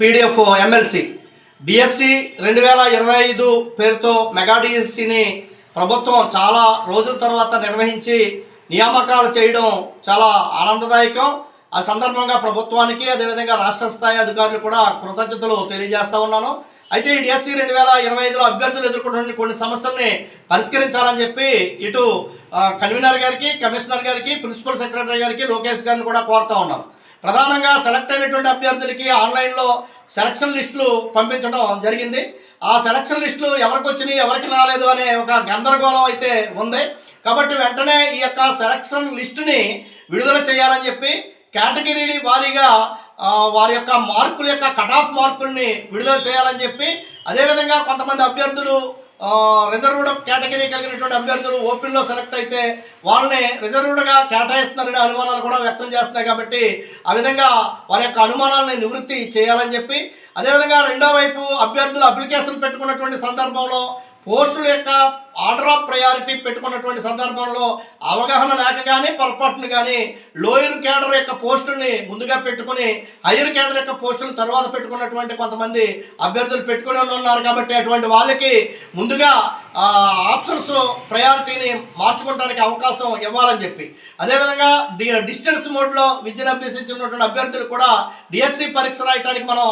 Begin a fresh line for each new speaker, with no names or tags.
PDF MLC. DSC రెండు వేల ఇరవై ఐదు పేరుతో మెగా డిఎస్సిని ప్రభుత్వం చాలా రోజుల తర్వాత నిర్వహించి నియామకాలు చేయడం చాలా ఆనందదాయకం. ఆ సందర్భంగా ప్రభుత్వానికి అదేవిధంగా రాష్ట్ర స్థాయి అధికారులు కూడా కృతజ్ఞతలు తెలియజేస్తా ఉన్నాను. అయితే ఈ డిఎస్సి రెండు వేల ఇరవై ఐదులో అభ్యర్థులు ఎదుర్కొంటున్న కొన్ని సమస్యల్ని పరిష్కరించాలని చెప్పి ఇటు కన్వీనర్ గారికి కమిషనర్ గారికి ప్రిన్సిపల్ సెక్రటరీ గారికి లోకేష్ గారిని కూడా కోరుతా ఉన్నాను. ప్రధానంగా సెలెక్ట్ అయినటువంటి అభ్యర్థులకి ఆన్లైన్లో సెలక్షన్ లిస్టులు పంపించడం జరిగింది. ఆ సెలక్షన్ లిస్టులు ఎవరికి వచ్చినాయి ఎవరికి రాలేదు అనే ఒక గందరగోళం అయితే ఉంది. కాబట్టి వెంటనే ఈ యొక్క సెలక్షన్ లిస్టుని విడుదల చేయాలని చెప్పి కేటగిరీ వారీగా వారి యొక్క మార్కుల యొక్క కట్ ఆఫ్ మార్కుల్ని విడుదల చేయాలని చెప్పి అదేవిధంగా కొంతమంది అభ్యర్థులు రిజర్వ్డ్ కేటగిరీ కలిగినటువంటి అభ్యర్థులు ఓపెన్లో సెలెక్ట్ అయితే వాళ్ళని రిజర్వ్డ్గా కేటాయిస్తున్నారనే అనుమానాలు కూడా వ్యక్తం చేస్తున్నాయి కాబట్టి ఆ విధంగా వారి యొక్క అనుమానాలని నివృత్తి చేయాలని చెప్పి అదేవిధంగా రెండో వైపు అభ్యర్థులు అప్లికేషన్ పెట్టుకున్నటువంటి సందర్భంలో పోస్టుల యొక్క ఆర్డర్ ఆఫ్ ప్రయారిటీ పెట్టుకున్నటువంటి సందర్భంలో అవగాహన లేక కానీ పొరపాటును కానీ లోయర్ క్యాడర్ యొక్క పోస్టుల్ని ముందుగా పెట్టుకుని హయ్యర్ క్యాడర్ యొక్క పోస్టులను తర్వాత పెట్టుకున్నటువంటి కొంతమంది అభ్యర్థులు పెట్టుకుని ఉన్నారు కాబట్టి అటువంటి వాళ్ళకి ముందుగా ఆప్షన్స్ ప్రయారిటీని మార్చుకోవడానికి అవకాశం ఇవ్వాలని చెప్పి. అదేవిధంగా డి డిస్టెన్స్ మోడ్లో విద్యను అభ్యసించినటువంటి అభ్యర్థులు కూడా డిఎస్సి పరీక్ష రాయడానికి మనం